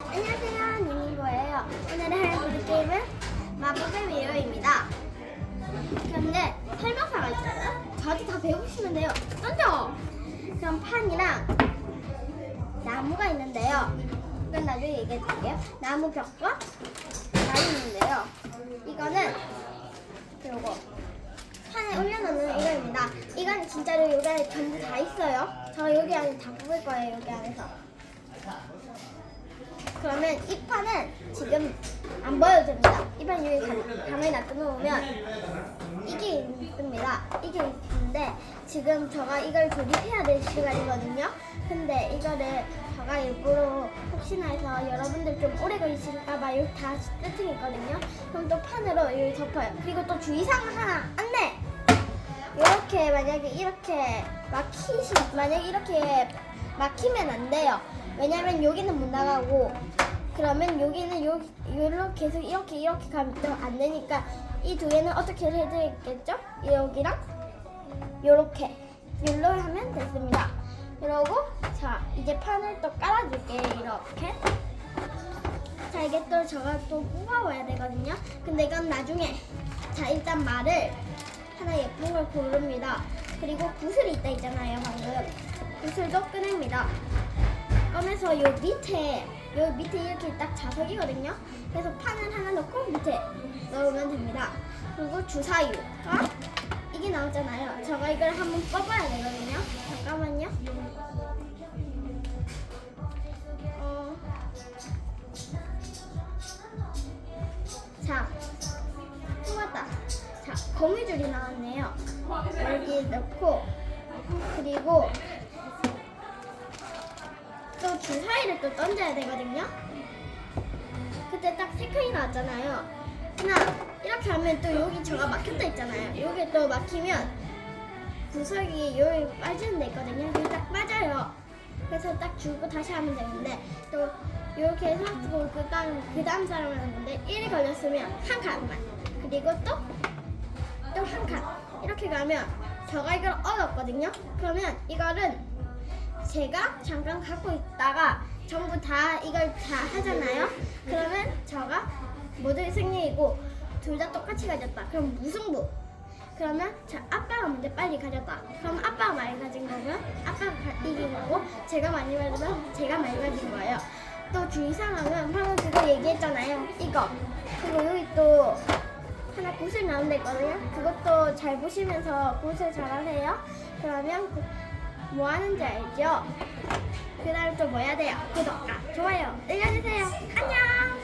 안녕하세요, 니니고예요. 오늘의 할 보드게임은 마법의 미로입니다. 그런데 설명서가 있잖아요. 저한테 다 배우시면 돼요. 던져! 그럼 판이랑 나무가 있는데요. 이건 나중에 얘기해 드릴게요. 나무 벽과 나무 있는데요. 이거는 그리고 판에 올려놓는 이거입니다. 이건 진짜로 여기 안에 전부 다 있어요. 저 여기 안에 다 뽑을 거예요, 여기 안에서. 그러면 이 판은 지금 안 보여도 됩니다. 이 판 여기 가- 가만히 놔둬놓으면 이게 있습니다. 이게 있는데 지금 제가 이걸 조립해야 될 시간이거든요. 근데 이거를 제가 일부러 혹시나 해서 여러분들 좀 오래 걸리실까봐 여기 다 세팅했거든요. 그럼 또 판으로 여기 덮어요. 그리고 또 주의사항 하나 안내! 이렇게 만약에 이렇게 막히시 만약에 이렇게 막히면 안 돼요. 왜냐면 여기는 못 나가고 그러면 여기는 요 요로 계속 이렇게 이렇게 가면 또안 되니까 이 두 개는 어떻게 해드리겠죠? 여기랑 요렇게 요로 하면 됐습니다. 그러고 자 이제 판을 또 깔아줄게요 이렇게. 자 이게 또 저가 또 뽑아와야 되거든요. 근데 이건 나중에 자 일단 말을 하나 예쁜 걸 고릅니다. 그리고 구슬이 있다 있잖아요 방금. 구슬도 꺼냅니다. 꺼내서 요 밑에 요 밑에 이렇게 딱 자석이거든요. 그래서 판을 하나 넣고 밑에 넣으면 됩니다. 그리고 주사위가 이게 나왔잖아요. 제가 이걸 한번 꺼봐야 되거든요. 잠깐만요. 어, 자, 뽑았다. 자, 거미줄이 나왔네요. 여기 넣고 그리고 또 주사위를 또 던져야 되거든요. 그때 딱 세 칸이 나왔잖아요. 하나 이렇게 하면 또 여기 저가 막혔다 있잖아요. 여기 또 막히면 구석이 여기 빠지는 데 있거든요. 여기 딱 빠져요. 그래서 딱 주고 다시 하면 되는데 또 이렇게 해서 또 그다음 그 다음 사람 하는 건데 1이 걸렸으면 한 칸만 그리고 또 또 한 칸 이렇게 가면 저가 이걸 얻었거든요. 그러면 이거는 제가 잠깐 갖고 있다가 전부 다 이걸 다 하잖아요. 그러면 저가 모두 승리이고 둘 다 똑같이 가졌다. 그럼 무승부. 그러면 자 아빠가 먼저 빨리 가졌다. 그럼 아빠가 많이 가진 거고요. 아빠가 가- 이긴 거고 제가 많이 가지면 제가 많이 가진 거예요. 또 주의사항은 방금 그거 얘기했잖아요. 이거. 그리고 여기 또 하나 구슬 나온 데 있거든요. 그것도 잘 보시면서 구슬 잘 하세요. 그러면 그- 뭐 하는지 알죠? 그다음 또 뭐 해야 돼요? 구독과 좋아요 눌려주세요. 안녕!